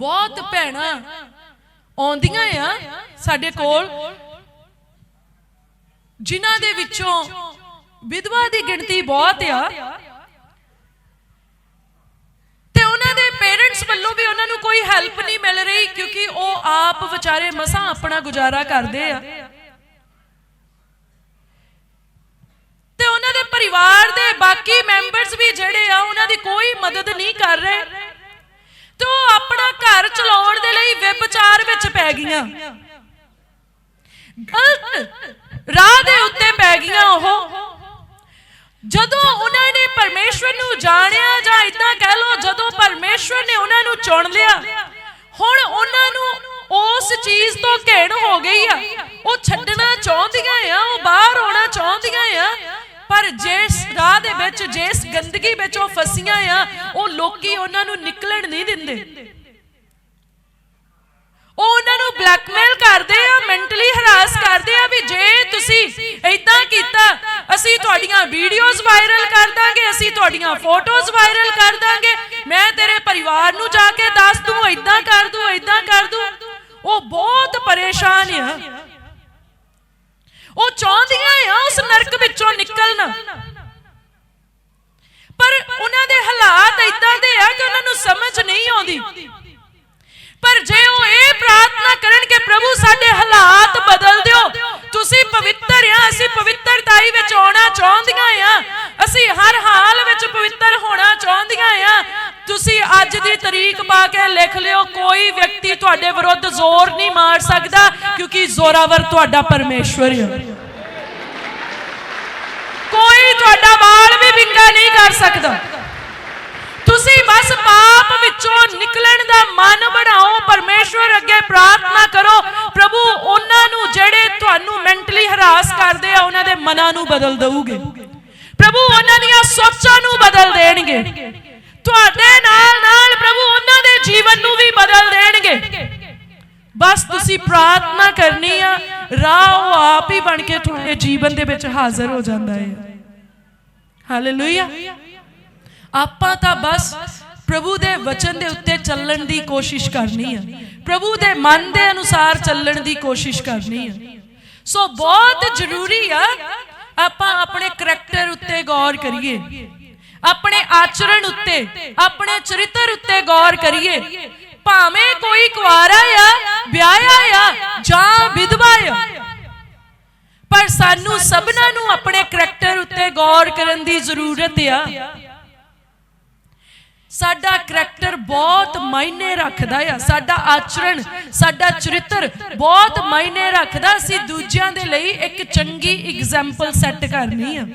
ਬਹੁਤ ਭੈਣਾਂ ਆਉਂਦੀਆਂ ਆ ਸਾਡੇ ਕੋਲ, ਜਿਨ੍ਹਾਂ ਦੇ ਵਿੱਚੋਂ ਵਿਧਵਾ ਦੀ ਗਿਣਤੀ ਬਹੁਤ ਆ। ਤੇ ਉਹਨਾਂ ਦੇ ਪੇਰੈਂਟਸ ਵੱਲੋਂ ਵੀ ਉਹਨਾਂ ਨੂੰ ਕੋਈ ਹੈਲਪ ਨਹੀਂ ਮਿਲ ਰਹੀ ਕਿਉਂਕਿ ਉਹ ਆਪ ਵਿਚਾਰੇ ਮਸਾਂ ਆਪਣਾ ਗੁਜ਼ਾਰਾ ਕਰਦੇ ਆ। ਤੇ ਉਹਨਾਂ ਦੇ ਪਰਿਵਾਰ ਦੇ ਬਾਕੀ ਮੈਂਬਰਸ ਵੀ ਜਿਹੜੇ ਆ, ਉਹਨਾਂ ਦੀ ਕੋਈ ਮਦਦ ਨਹੀਂ ਕਰ ਰਹੇ। ਤੇ ਉਹ ਆਪਣਾ ਪੈ ਗਈਆਂ। ਗਲਤ ਰਾਹ ਦੇ ਉੱਤੇ ਪੈ ਗਈਆਂ ਉਹ। ਜਦੋਂ ਉਹਨਾਂ ਨੇ ਪਰਮੇਸ਼ਵਰ ਨੂੰ ਜਾਣਿਆ ਜਾਂ ਇਦਾਂ ਕਹਿ ਲਓ, ਜਦੋਂ ਪਰਮੇਸ਼ਵਰ ਨੇ ਉਹਨਾਂ ਨੂੰ ਚੁਣ ਲਿਆ, ਹੁਣ ਉਹਨਾਂ ਨੂੰ ਉਸ ਚੀਜ਼ ਤੋਂ ਘਿਣ ਹੋ ਗਈ ਆ। ਉਹ ਛੱਡਣਾ ਚਾਹੁੰਦੀਆਂ ਆ, ਉਹ ਬਾਹਰ ਆਉਣਾ ਚਾਹੁੰਦੀਆਂ ਆ, ਪਰ ਜਿਸ ਰਾਹ ਦੇ ਵਿੱਚ, ਜਿਸ ਗੰਦਗੀ ਵਿੱਚ ਉਹ ਫਸੀਆਂ ਆ, ਉਹ ਲੋਕੀ ਉਹਨਾਂ ਨੂੰ ਨਿਕਲਣ ਨਹੀਂ ਦਿੰਦੇ ਉਹ ਉਹਨਾਂ ਨੂੰ ਬਲੈਕਮੇਲ ਕਰਦੇ ਆ ਮੈਂਟਲੀ ਹਰਾਸ ਕਰਦੇ ਆ ਵੀ ਜੇ ਤੁਸੀਂ ਇਦਾਂ ਕੀਤਾ ਅਸੀਂ ਤੁਹਾਡੀਆਂ ਵੀਡੀਓਜ਼ ਵਾਇਰਲ ਕਰ ਦਾਂਗੇ, ਅਸੀਂ ਤੁਹਾਡੀਆਂ ਫੋਟੋਜ਼ ਵਾਇਰਲ ਕਰ ਦਾਂਗੇ। ਮੈਂ ਤੇਰੇ ਪਰਿਵਾਰ ਨੂੰ ਜਾ ਕੇ ਦੱਸ ਦੂੰ ਇਦਾਂ ਕਰ ਦੂੰ ਇਦਾਂ ਕਰ ਦੂੰ। ਉਹ ਬਹੁਤ ਪਰੇਸ਼ਾਨ ਆ। ਉਹ ਚਾਹੁੰਦੀਆਂ ਆ ਉਸ ਨਰਕ ਵਿੱਚੋਂ ਨਿਕਲਣਾ। ਪਰ ਉਹਨਾਂ ਦੇ ਹਾਲਾਤ ਇਦਾਂ ਦੇ ਆ ਕਿ ਉਹਨਾਂ ਨੂੰ ਸਮਝ ਨਹੀਂ ਆਉਂਦੀ। ਪਰ ਜੇ ਉਹ ਇਹ ਪ੍ਰਾਰਥਨਾ ਕਰਨ ਕਿ ਪ੍ਰਭੂ, ਸਾਡੇ ਹਾਲਾਤ ਬਦਲ ਦਿਓ। ਪਵਿੱਤਰ ਆ, ਅਸੀਂ ਪਵਿੱਤਰਤਾਈ ਵਿੱਚ ਆਉਣਾ ਚਾਹੁੰਦੀਆਂ ਆ। ਅਸੀਂ ਹਰ ਹਾਲ ਵਿੱਚ ਪਵਿੱਤਰ ਹੋਣਾ ਚਾਹੁੰਦੀਆਂ ਆ। ਤੁਸੀਂ ਅੱਜ ਦੀ ਤਰੀਕ ਪਾ ਕੇ ਲਿਖ ਲਿਓ, ਕੋਈ ਵਿਅਕਤੀ ਤੁਹਾਡੇ ਵਿਰੁੱਧ ਜ਼ੋਰ ਨਹੀਂ ਮਾਰ ਸਕਦਾ, ਕਿਉਂਕਿ ਜ਼ੋਰਾਵਰ ਤੁਹਾਡਾ ਪਰਮੇਸ਼ਵਰ ਹੈ ਕੋਈ ਤੁਹਾਡਾ ਵਾਲ ਵੀ ਵਿੰਗਾ ਨਹੀਂ ਕਰ ਸਕਦਾ। ਤੁਸੀਂ ਬਸ ਪਾਪ ਵਿੱਚੋਂ ਨਿਕਲਣ ਮੈਂਟਲੀ ਕਰਦੇ ਆ, ਉਹਨਾਂ ਦੇ ਮਨਾਂ ਨੂੰ ਬਦਲ ਦਊਗੇ। ਪ੍ਰਭੂ, ਉਹਨਾਂ ਦੀਆਂ ਸੋਚਾਂ ਨੂੰ ਬਦਲ ਦੇਣਗੇ। ਤੁਹਾਡੇ ਨਾਲ ਨਾਲ ਪ੍ਰਭੂ, ਉਹਨਾਂ ਦੇ ਜੀਵਨ ਨੂੰ ਵੀ ਬਦਲ ਦੇਣਗੇ। ਬਸ ਤੁਸੀਂ ਪ੍ਰਾਰਥਨਾ ਕਰਨੀ ਆ, ਰਾਹ ਆਪ ਹੀ ਬਣ ਕੇ ਤੁਹਾਡੇ ਜੀਵਨ ਦੇ ਵਿੱਚ ਹਾਜ਼ਰ ਹੋ ਜਾਂਦਾ ਹੈ। ਹਾਲੇਲੂਇਆ ਆਪਾਂ ਤਾਂ ਬਸ ਪ੍ਰਭੂ ਦੇ ਵਚਨ ਦੇ ਉੱਤੇ ਚੱਲਣ ਦੀ ਕੋਸ਼ਿਸ਼ ਕਰਨੀ ਆ। ਪ੍ਰਭੂ ਦੇ ਮਨ ਦੇ ਅਨੁਸਾਰ ਚੱਲਣ ਦੀ ਕੋਸ਼ਿਸ਼ ਕਰਨੀ ਆ। ਸੋ ਬਹੁਤ ਜ਼ਰੂਰੀ ਆ ਆਪਾਂ ਆਪਣੇ ਕਰੈਕਟਰ ਉੱਤੇ ਗੌਰ ਕਰੀਏ ਆਪਣੇ ਆਚਰਣ ਉੱਤੇ ਆਪਣੇ ਚਰਿੱਤਰ ਉੱਤੇ ਗੌਰ ਕਰੀਏ ਭਾਵੇਂ ਕੋਈ ਕੁਆਰਾ ਆ ਵਿਆਹਿਆ ਆ ਜਾਂ ਵਿਧਵਾ ਆ ਪਰ ਸਾਨੂੰ ਸਭਨਾਂ ਨੂੰ ਆਪਣੇ ਕਰੈਕਟਰ ਉੱਤੇ ਗੌਰ ਕਰਨ ਦੀ ਜ਼ਰੂਰਤ ਆ ਸਾਡਾ ਕਰੈਕਟਰ ਬਹੁਤ ਮਾਇਨੇ ਰੱਖਦਾ ਆ। ਸਾਡਾ ਆਚਰਣ, ਸਾਡਾ ਚਰਿੱਤਰ ਬਹੁਤ ਮਾਇਨੇ ਰੱਖਦਾ ਅਸੀਂ ਦੂਜਿਆਂ ਦੇ ਲਈ ਇੱਕ ਚੰਗੀ ਐਗਜ਼ਾਮਪਲ ਸੈੱਟ ਕਰਨੀ ਆ।